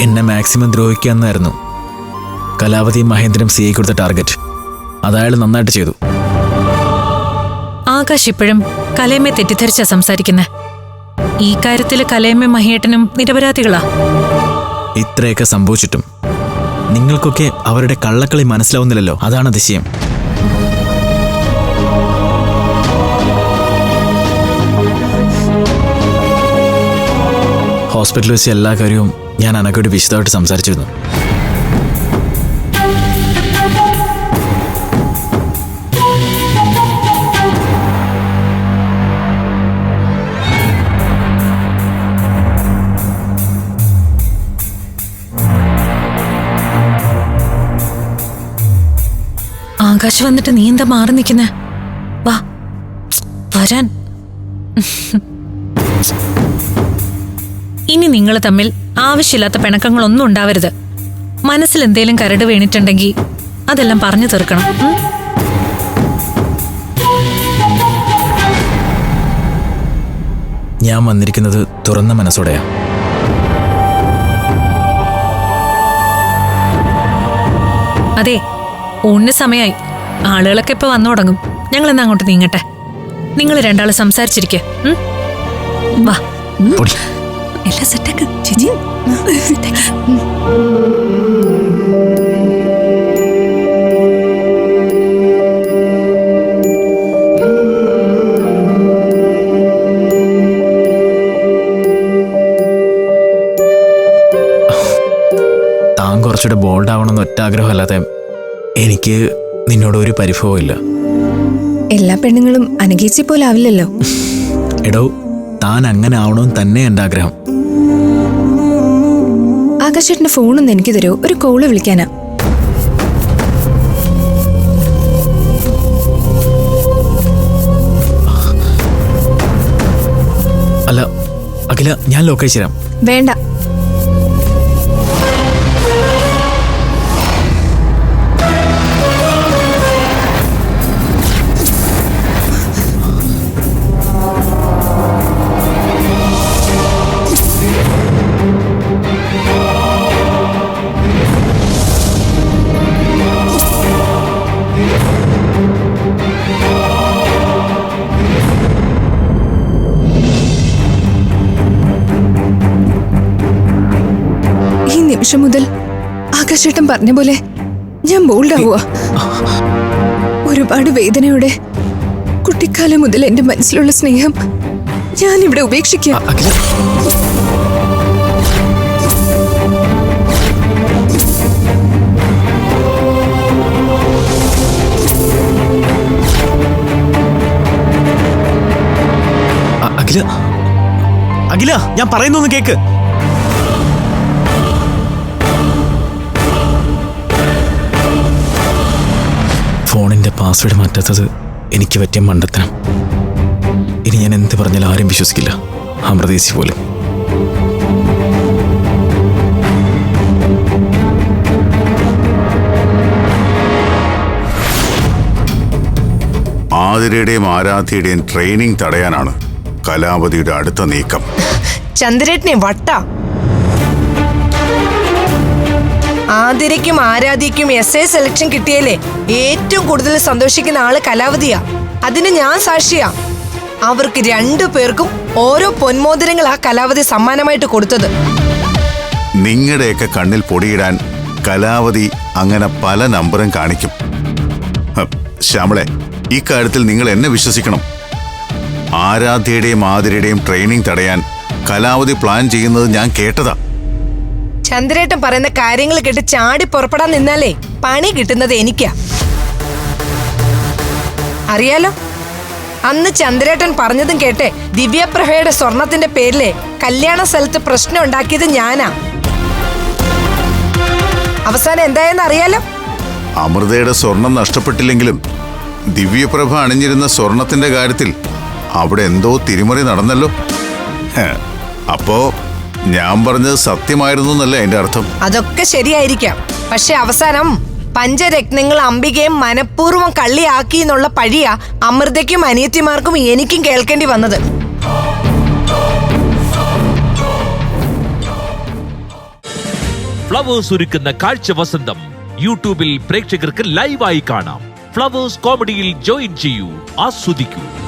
എന്നെ മാക്സിമം ദ്രോഹിക്കുക എന്നായിരുന്നു കലാവതി മഹേന്ദ്രൻ സി ഐ കൊടുത്ത ടാർഗറ്റ് അതയാൾ നന്നായിട്ട് ചെയ്തു. ആകാശ് ഇപ്പോഴും കലയമ്മയെ തെറ്റിദ്ധരിച്ചാ സംസാരിക്കുന്നത് ഈ കാര്യത്തിൽ കലേമ്മ മഹേട്ടനും നിരപരാധികളാ. ഇത്രയൊക്കെ സംഭവിച്ചിട്ടും നിങ്ങൾക്കൊക്കെ അവരുടെ കള്ളക്കളി മനസ്സിലാവുന്നില്ലല്ലോ? അതാണ് അതിശയം. ഹോസ്പിറ്റലിൽ വെച്ച് എല്ലാ കാര്യവും ഞാൻ അനക്കോട് വിശദമായിട്ട് സംസാരിച്ചിരുന്നു. ആകാശ് വന്നിട്ട് നീ എന്താ മാറി നിൽക്കുന്നേ വാ. വരാൻ. ഇനി നിങ്ങൾ തമ്മിൽ ആവശ്യമില്ലാത്ത പിണക്കങ്ങളൊന്നും ഉണ്ടാവരുത്. മനസ്സിൽ എന്തേലും കരട് വീണിട്ടുണ്ടെങ്കിൽ അതെല്ലാം പറഞ്ഞു തീർക്കണം. ഞാൻ വന്നിരിക്കുന്നത് തുറന്ന മനസ്സോടെയാ. അതെ ഊണിന് സമയമായി ആളുകളൊക്കെ ഇപ്പൊ വന്നു തുടങ്ങും. ഞങ്ങൾ എന്നാ അങ്ങോട്ട് നീങ്ങട്ടെ? നിങ്ങൾ രണ്ടാൾ സംസാരിച്ചിരിക്കെ. വാ. എല്ലാം സെറ്റാക്ക് ചേച്ചി സെറ്റാക്ക്. താൻ കുറച്ചുകൂടെ ബോൾഡ് ആവണമെന്ന് ഒറ്റ ആഗ്രഹമല്ലാതെ എനിക്ക് നിന്നോട് ഒരു പരിഭവവും ഇല്ല എല്ലാ പെണ്ണുങ്ങളും അനുഗീച്ചി പോലെ ആവില്ലല്ലോ എടോ താൻ അങ്ങനെ ആവണമെന്ന് തന്നെ എന്റെ ആഗ്രഹം. ആകാശേട്ടന്റെ ഫോണൊന്ന് എനിക്ക് തരൂ. ഒരു കോൾ വിളിക്കാനാ. അല്ല അഖില ഞാൻ ലൊക്കേഷൻ തരാം. വേണ്ട. നിമിഷം മുതൽ ആകാശേട്ടൻ പറഞ്ഞ പോലെ ഞാൻ ബോൾഡ് ആവുക ഒരുപാട് വേദനയോടെ കുട്ടിക്കാലം മുതൽ എന്റെ മനസ്സിലുള്ള സ്നേഹം ഞാൻ ഇവിടെ അ- അഖില. അഖില ഞാൻ പറയുന്നൊന്ന് കേക്ക്. പാസ്വേഡ് മാറ്റാത്തത് എനിക്ക് പറ്റിയ മണ്ടത്തനം. ഇനി ഞാൻ എന്ത് പറഞ്ഞാലും ആരും വിശ്വസിക്കില്ല. അമൃതേശി പോലും. ആതിരയുടെയും ആരാധ്യയുടെയും ട്രെയിനിങ് തടയാനാണ് കലാപതിയുടെ അടുത്ത നീക്കം. ചന്ദ്രേട്ടനെ വട്ട. ആതിരയ്ക്കും ആരാധിക്കും എസ് എ സെലക്ഷൻ കിട്ടിയല്ലേ? ഏറ്റവും കൂടുതൽ സന്തോഷിക്കുന്ന ആൾ കലാവതിയാ. അതിന് ഞാൻ സാക്ഷിയാ. അവർക്ക് രണ്ടു പേർക്കും ഓരോ പൊന്മോതിരങ്ങളാ കലാവതി സമ്മാനമായിട്ട് കൊടുത്തത്. നിങ്ങളുടെയൊക്കെ കണ്ണിൽ പൊടിയിടാൻ കലാവതി അങ്ങനെ പല നമ്പറും കാണിക്കും. ഹ, ശ്യാമളെ ഇക്കാര്യത്തിൽ നിങ്ങൾ എന്നെ വിശ്വസിക്കണം. ആരാധ്യയുടെയും ആതിരയുടെയും ട്രെയിനിങ് തടയാൻ കലാവതി പ്ലാൻ ചെയ്യുന്നത് ഞാൻ കേട്ടതാ. ചന്ദ്രേട്ടൻ പറയുന്ന കാര്യങ്ങൾ കേട്ട് ചാടി പുറപ്പെടാൻ നിന്നാലേ പണി കിട്ടുന്നത് എനിക്കാ. അറിയാലോ? അന്ന് ചന്ദ്രേട്ടൻ പറഞ്ഞതും കേട്ടെ ദിവ്യപ്രഭയുടെ സ്വർണത്തിന്റെ പേരിലെ കല്യാണ സ്ഥലത്ത് പ്രശ്നം ഉണ്ടാക്കിയത് ഞാനാ. അവസാനം എന്തായെന്ന് അറിയാലോ? അമൃതയുടെ സ്വർണം നഷ്ടപ്പെട്ടില്ലെങ്കിലും ദിവ്യപ്രഭ അണിഞ്ഞിരുന്ന സ്വർണത്തിന്റെ കാര്യത്തിൽ അവിടെ എന്തോ തിരിമറി നടന്നല്ലോ. അപ്പോ ഞാൻ പറഞ്ഞത് സത്യമായിരുന്നു എന്നല്ലേ എന്റെ അർത്ഥം? അതൊക്കെ ശരിയായിരിക്കാം. പക്ഷെ അവസാനം പഞ്ചരത്നങ്ങൾ അംബികയും മനഃപൂർവം കള്ളിയാക്കി എന്നുള്ള പഴിയാ അമൃതയ്ക്കും അനിയത്തിമാർക്കും എനിക്കും കേൾക്കേണ്ടി വന്നത്. ഫ്ലവേഴ്സ് ഒരുക്കുന്ന കാഴ്ച വസന്തം യൂട്യൂബിൽ പ്രേക്ഷകർക്ക് ലൈവായി കാണാം. ഫ്ലവേഴ്സ് കോമഡിയിൽ ജോയിൻ ചെയ്യൂ ആസ്വദിക്കൂ.